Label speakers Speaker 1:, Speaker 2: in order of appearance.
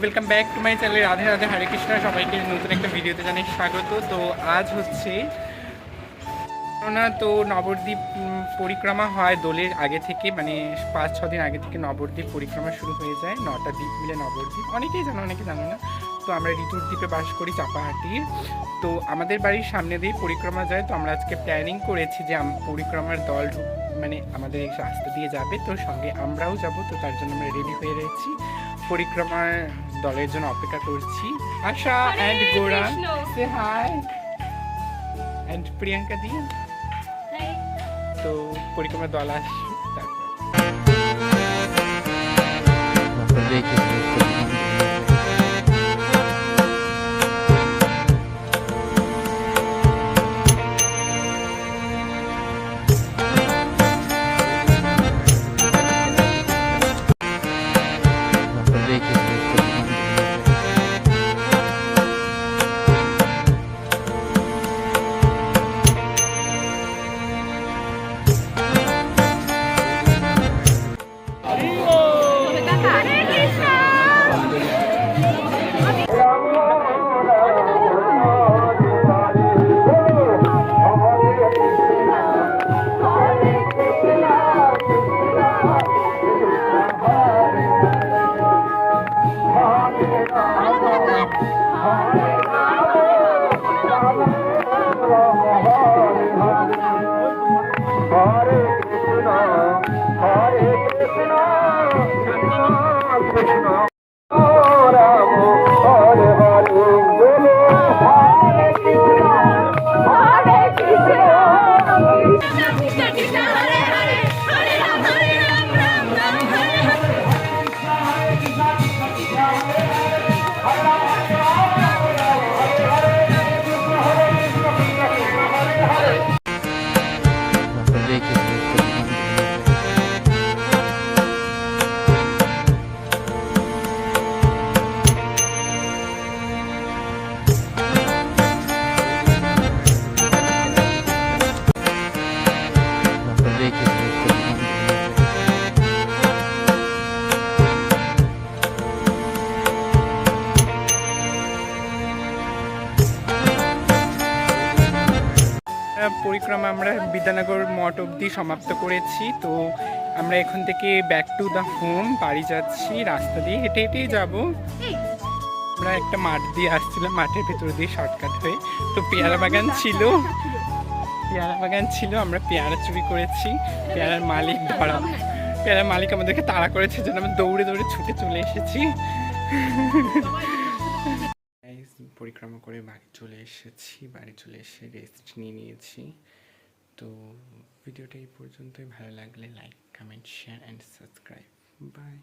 Speaker 1: Welcome back to my channel Radhe Radhe Hare Krishna সবাইকে নতুন একটা ভিডিওতে জানাই স্বাগত। তো আজ হচ্ছে না তো নবদ্বীপ পরিক্রমা হয় দোলের আগে থেকে মানে পাঁচ, ছ দিন আগে থেকে নবদ্বীপ পরিক্রমা শুরু হয়ে যায়। নটা দ্বীপ মিলে নবদ্বীপ, অনেকেই জানো, অনেকে জানো না। তো আমরা ঋতুর দ্বীপে বাস করি চাপাহাটির তো আমাদের বাড়ির সামনে দিয়ে পরিক্রমা যায়। তো আমরা আজকে প্ল্যানিং করেছি যে পরিক্রমার দল মানে আমাদের এই রাস্তা দিয়ে যাবে। তো সঙ্গে আমরাও যাব, তো তার জন্য আমরা রেডি হয়ে রয়েছি। পরিক্রমার দলের জন্য অপেক্ষা করছি। Asha and Goran say hi and Priyanka di. তো পরিক্রমা দল আসছে
Speaker 2: কৃষ্ণ
Speaker 1: পরিক্রমা আমরা বিদ্যানগর মঠ অবধি সমাপ্ত করেছি। তো আমরা এখান থেকে ব্যাক টু দ্য হোম বাড়ি যাচ্ছি, রাস্তা দিয়ে হেঁটে হেঁটেই যাব। আমরা একটা মাঠ দিয়ে আসছিলাম, মাঠের ভেতর দিয়ে শর্টকাট হয়ে। তো পেয়ারা বাগান ছিল। পেয়ারা বাগান ছিল, আমরা পেয়ারা চুরি করেছি। পেয়ারার মালিক ধরা পেয়ারার মালিক আমাদেরকে তাড়া করেছে যেন আমরা দৌড়ে দৌড়ে ছুটে চলে এসেছি। পরিক্রমা করে বাড়ি চলে এসেছি, বাড়ি চলে এসে রেস্ট নিয়ে নিয়েছি। তো ভিডিওটা এই পর্যন্তই। ভালো লাগলে like comment share and subscribe bye